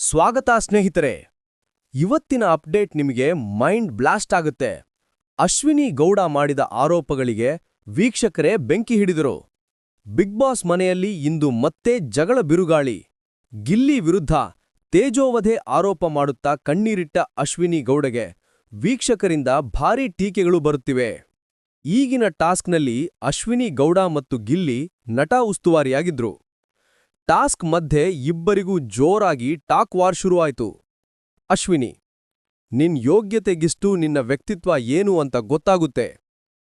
ಸ್ವಾಗತ ಸ್ನೇಹಿತರೆ, ಇವತ್ತಿನ ಅಪ್ಡೇಟ್ ನಿಮಗೆ ಮೈಂಡ್ ಬ್ಲಾಸ್ಟ್ ಆಗುತ್ತೆ. ಅಶ್ವಿನಿ ಗೌಡ ಮಾಡಿದ ಆರೋಪಗಳಿಗೆ ವೀಕ್ಷಕರೇ ಬೆಂಕಿ ಹಿಡಿದರು. ಬಿಗ್ ಬಾಸ್ ಮನೆಯಲ್ಲಿ ಇಂದು ಮತ್ತೆ ಜಗಳ ಬಿರುಗಾಳಿ. ಗಿಲ್ಲಿ ವಿರುದ್ಧ ತೇಜೋವಧೆ ಆರೋಪ ಮಾಡುತ್ತಾ ಕಣ್ಣೀರಿಟ್ಟ ಅಶ್ವಿನಿ ಗೌಡಗೆ ವೀಕ್ಷಕರಿಂದ ಭಾರೀ ಟೀಕೆಗಳು ಬರುತ್ತಿವೆ. ಈಗಿನ ಟಾಸ್ಕ್ನಲ್ಲಿ ಅಶ್ವಿನಿ ಗೌಡ ಮತ್ತು ಗಿಲ್ಲಿ ನಟ ಉಸ್ತುವಾರಿಯಾಗಿದ್ರು. ಟಾಸ್ಕ್ ಮಧ್ಯೆ ಇಬ್ಬರಿಗೂ ಜೋರಾಗಿ ಟಾಕ್ ವಾರ್ ಶುರುವಾಯಿತು. ಅಶ್ವಿನಿ, ನಿನ್ ಯೋಗ್ಯತೆಗಿಷ್ಟು ನಿನ್ನ ವ್ಯಕ್ತಿತ್ವ ಏನು ಅಂತ ಗೊತ್ತಾಗುತ್ತೆ.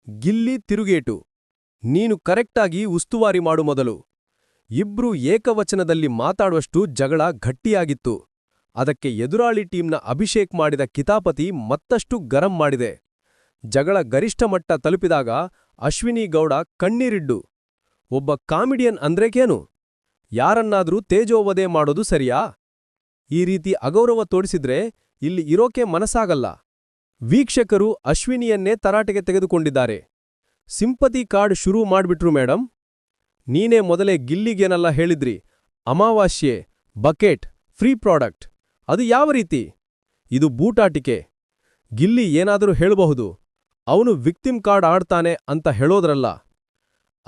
ಗಿಲ್ಲಿ ತಿರುಗೇಟು, ನೀನು ಕರೆಕ್ಟಾಗಿ ಉಸ್ತುವಾರಿ ಮಾಡು ಮೊದಲು. ಇಬ್ರು ಏಕವಚನದಲ್ಲಿ ಮಾತಾಡುವಷ್ಟು ಜಗಳ ಗಟ್ಟಿಯಾಗಿತ್ತು. ಅದಕ್ಕೆ ಎದುರಾಳಿ ಟೀಮ್ನ ಅಭಿಷೇಕ್ ಮಾಡಿದ ಕಿತಾಪತಿ ಮತ್ತಷ್ಟು ಗರಂ ಮಾಡಿದೆ. ಜಗಳ ಗರಿಷ್ಠ ಮಟ್ಟ ತಲುಪಿದಾಗ ಅಶ್ವಿನಿ ಗೌಡ ಕಣ್ಣೀರಿಡ್ಡು, ಒಬ್ಬ ಕಾಮಿಡಿಯನ್ ಅಂದ್ರೇಕೇನು? ಯಾರನ್ನಾದ್ರೂ ತೇಜೋವಧೆ ಮಾಡೋದು ಸರಿಯಾ? ಈ ರೀತಿ ಅಗೌರವ ತೋರಿಸಿದ್ರೆ ಇಲ್ಲಿ ಇರೋಕೆ ಮನಸ್ಸಾಗಲ್ಲ. ವೀಕ್ಷಕರು ಅಶ್ವಿನಿಯನ್ನೇ ತರಾಟೆಗೆ ತೆಗೆದುಕೊಂಡಿದ್ದಾರೆ. ಸಿಂಪತಿ ಕಾರ್ಡ್ ಶುರು ಮಾಡ್ಬಿಟ್ರು ಮೇಡಂ. ನೀನೇ ಮೊದಲೇ ಗಿಲ್ಲಿಗೇನಲ್ಲ ಹೇಳಿದ್ರಿ. ಅಮಾವಾಸ್ಯೆ, ಬಕೆಟ್, ಫ್ರೀ ಪ್ರಾಡಕ್ಟ್. ಅದು ಯಾವ ರೀತಿ? ಇದು ಬೂಟಾಟಿಕೆ. ಗಿಲ್ಲಿ ಏನಾದರೂ ಹೇಳಬಹುದು. ಅವನು ವಿಕ್ಟಿಮ್ ಕಾರ್ಡ್ ಆಡ್ತಾನೆ ಅಂತ ಹೇಳೋದ್ರಲ್ಲ.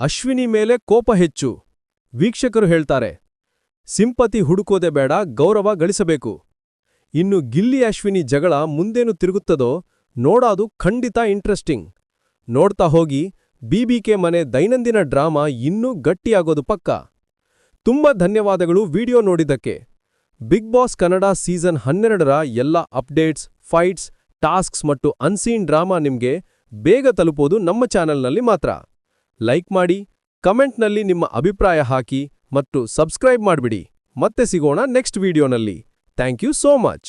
ಅಶ್ವಿನಿ ಮೇಲೆ ಕೋಪ ಹೆಚ್ಚು. ವೀಕ್ಷಕರು ಹೇಳ್ತಾರೆ, ಸಿಂಪತಿ ಹುಡುಕೋದೆ ಬೇಡ, ಗೌರವ ಗಳಿಸಬೇಕು. ಇನ್ನು ಗಿಲ್ಲಿ ಅಶ್ವಿನಿ ಜಗಳ ಮುಂದೇನು ತಿರುಗುತ್ತದೋ ನೋಡಾದು ಖಂಡಿತ ಇಂಟ್ರೆಸ್ಟಿಂಗ್. ನೋಡ್ತಾ ಹೋಗಿ ಬಿಬಿಕೆ ಮನೆ ದೈನಂದಿನ ಡ್ರಾಮಾ ಇನ್ನೂ ಗಟ್ಟಿಯಾಗೋದು ಪಕ್ಕ. ತುಂಬಾ ಧನ್ಯವಾದಗಳು ವಿಡಿಯೋ ನೋಡಿದ್ದಕ್ಕೆ. ಬಿಗ್ ಬಾಸ್ ಕನ್ನಡ ಸೀಸನ್ ಹನ್ನೆರಡರ ಎಲ್ಲ ಅಪ್ಡೇಟ್ಸ್, ಫೈಟ್ಸ್, ಟಾಸ್ಕ್ಸ್ ಮತ್ತು ಅನ್ಸೀನ್ ಡ್ರಾಮಾ ನಿಮ್ಗೆ ಬೇಗ ತಲುಪೋದು ನಮ್ಮ ಚಾನೆಲ್ನಲ್ಲಿ ಮಾತ್ರ. ಲೈಕ್ ಮಾಡಿ ಕಮೆಂಟ್ನಲ್ಲಿ ನಿಮ್ಮ ಅಭಿಪ್ರಾಯ ಹಾಕಿ ಮತ್ತು ಸಬ್ಸ್ಕ್ರೈಬ್ ಮಾಡಿಬಿಡಿ. ಮತ್ತೆ ಸಿಗೋಣ ನೆಕ್ಸ್ಟ್ ವಿಡಿಯೋನಲ್ಲಿ. Thank you so much.